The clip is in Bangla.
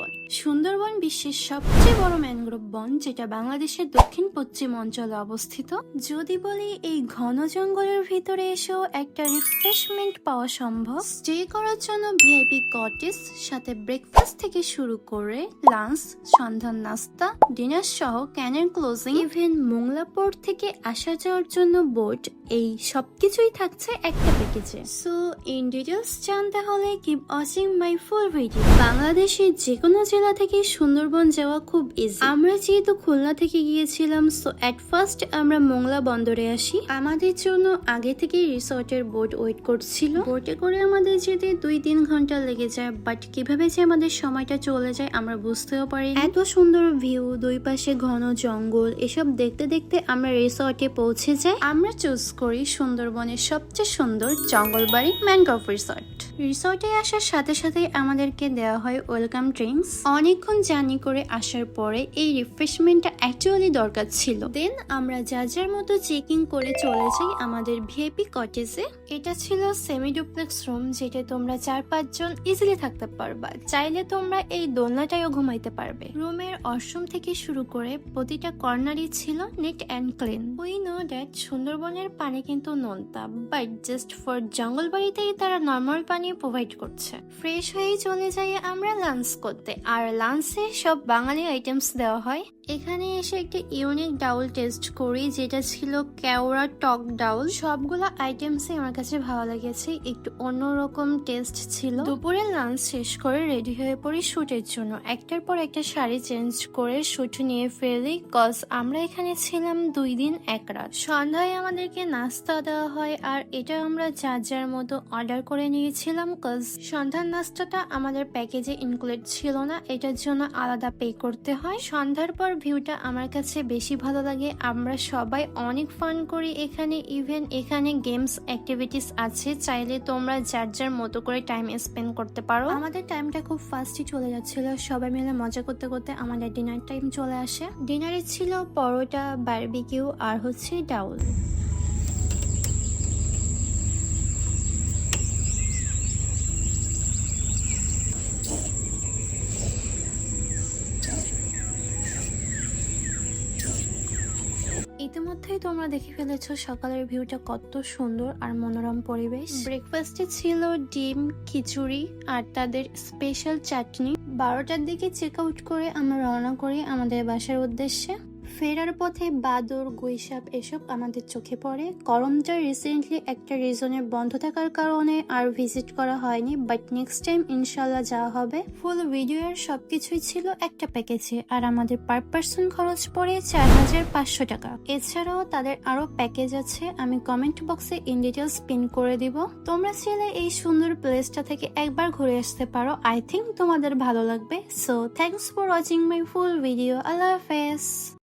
সুন্দরবন সুন্দরবন বিশ্বের সবচেয়ে বড় ম্যানগ্রোভ বন, যেটা বাংলাদেশের দক্ষিণ পশ্চিম অঞ্চলে অবস্থিত। যদি বলি এই ঘন জঙ্গলের ভিতরে এসেও একটা রিফ্রেশমেন্ট পাওয়া সম্ভব। স্টে করার জন্য ভিআইপি কটেজ, সাথে ব্রেকফাস্ট থেকে শুরু করে লাঞ্চ সন্ধ্যার নাস্তা ডিনার সহ ক্যানের ক্লোজিং ইভেন মোংলা পোর্ট থেকে আসা যাওয়ার জন্য বোট এই সবকিছুই থাকছে একটা প্যাকেজে সো ইন ডিটেলস জানতে হলে keep watching my full video বাংলাদেশের যে কোনো জেলা থেকে সুন্দরবন যাওয়া খুব ইজি আমরা যেহেতু খুলনা থেকে গিয়েছিলাম সো এট ফার্স্ট আমরা মোংলা বন্দরে আসি। আমাদের জন্য আগে থেকে রিসর্টের বোট ওয়েট করছিল। বোটে করে আমাদের যেতে দুই তিন ঘণ্টা লেগে যায় বাট কীভাবে যে আমাদের সময়টা চলে যায় আমরা বুঝতেও পারি এত সুন্দর ভিউ দুই পাশে ঘন জঙ্গল, এসব দেখতে দেখতে আমরা রিসর্টে পৌঁছে যাই। আমরা চুজ করি সুন্দরবনের সবচেয়ে সুন্দর জঙ্গলবাড়ি ম্যানগ্রোভ রিসর্ট রিসর্টে আসার সাথে সাথে আমাদেরকে দেওয়া হয় ওয়েলকাম ড্রিঙ্কস অনেকক্ষণ জার্নি করে আসার পরে এই রিফ্রেশমেন্টটা অ্যাকচুয়ালি দরকার ছিল। দেন আমরা যা যার মতো চেকিং করে চলে যাই আমাদের ভিআইপি কটেজে এটা ছিল সেমি ডুপ্লেক্স রুম যেটা তোমরা চার পাঁচজন ইজিলি থাকতে পারবা। চাইলে তোমরা এই দোলনাটাইও ঘুমাইতে পারবে। রুমের অশরুম থেকে শুরু করে প্রতিটা কর্নারই ছিল neat and clean we know that সুন্দরবনের পানি কিন্তু নোনতা বাট জাস্ট ফর জঙ্গলবাড়িতেই তারা নর্মাল পানি প্রোভাইড করছে। ফ্রেশ হয়েই চলে যাই আমরা লাঞ্চ করতে। আর লাঞ্চে সব বাঙালি আইটেমস দেওয়া হয়। এখানে এসে একটা ইউনিক ডাউল টেস্ট করি, যেটা ছিল কেওড়া টক ডাউল সবগুলো আইটেমসই আমার কাছে ভালো লেগেছে। একটু অন্যরকম টেস্ট ছিল। দুপুরে লাঞ্চ শেষ করে রেডি হয়ে পড়ি শ্যুটের জন্য। একটার পর একটা শাড়ি চেঞ্জ করে শ্যুট নিয়ে ফেলি কজ আমরা এখানে ছিলাম দুই দিন এক রাত। সন্ধ্যায় আমাদেরকে নাস্তা দেওয়া হয়, আর এটা আমরা যার যার মতো অর্ডার করে নিয়েছিলাম কজ সন্ধ্যার নাস্তাটা আমাদের প্যাকেজে ইনক্লুড ছিল না। এটার জন্য আলাদা পে করতে হয়। সন্ধ্যার পর ভিউটা আমার কাছে বেশি ভালো লাগে। আমরা সবাই অনেক ফান করি এখানে। ইভেন এখানে গেমস অ্যাক্টিভিটিস আছে। চাইলে তোমরা যার যার মতো করে টাইম স্পেন্ড করতে পারো। আমাদের টাইমটা খুব ফাস্টই চলে যাচ্ছিল। সবাই মিলে মজা করতে করতে আমাদের ডিনার টাইম চলে আসে। ডিনারে ছিল পরোটা বারবিকিউ আর হচ্ছে ডাউল। ইতিমধ্যেই তোমরা দেখে ফেলেছো সকালের ভিউটা কত সুন্দর আর মনোরম পরিবেশ। ব্রেকফাস্টে ছিল ডিম, খিচুড়ি আর তাদের স্পেশাল চাটনি। বারোটার দিকে চেক আউট করে আমরা রওনা করি আমাদের বাসার উদ্দেশ্যে। ফেরার পথে বাদর গুইসাপ এসব আমাদের চোখে পড়ে। করমটা রিসেন্টলি একটা রিজনে বন্ধ থাকার কারণে আর ভিজিট করা হয়নি বাট নেক্সট টাইম ইনশাল্লাহ যাওয়া হবে। ফুল ভিডিওর সবকিছুই ছিল একটা প্যাকেজে আর আমাদের পার পার্সন খরচ পড়ে চার হাজার পাঁচশো টাকা। এছাড়াও তাদের আরও প্যাকেজ আছে, আমি কমেন্ট বক্সে ইন ডিটেলস পিন করে দিব। তোমরা চাইলে এই সুন্দর প্লেসটা থেকে একবার ঘুরে আসতে পারো আই থিঙ্ক তোমাদের ভালো লাগবে। So thanks for watching my full video আল্লাহ হাফেজ।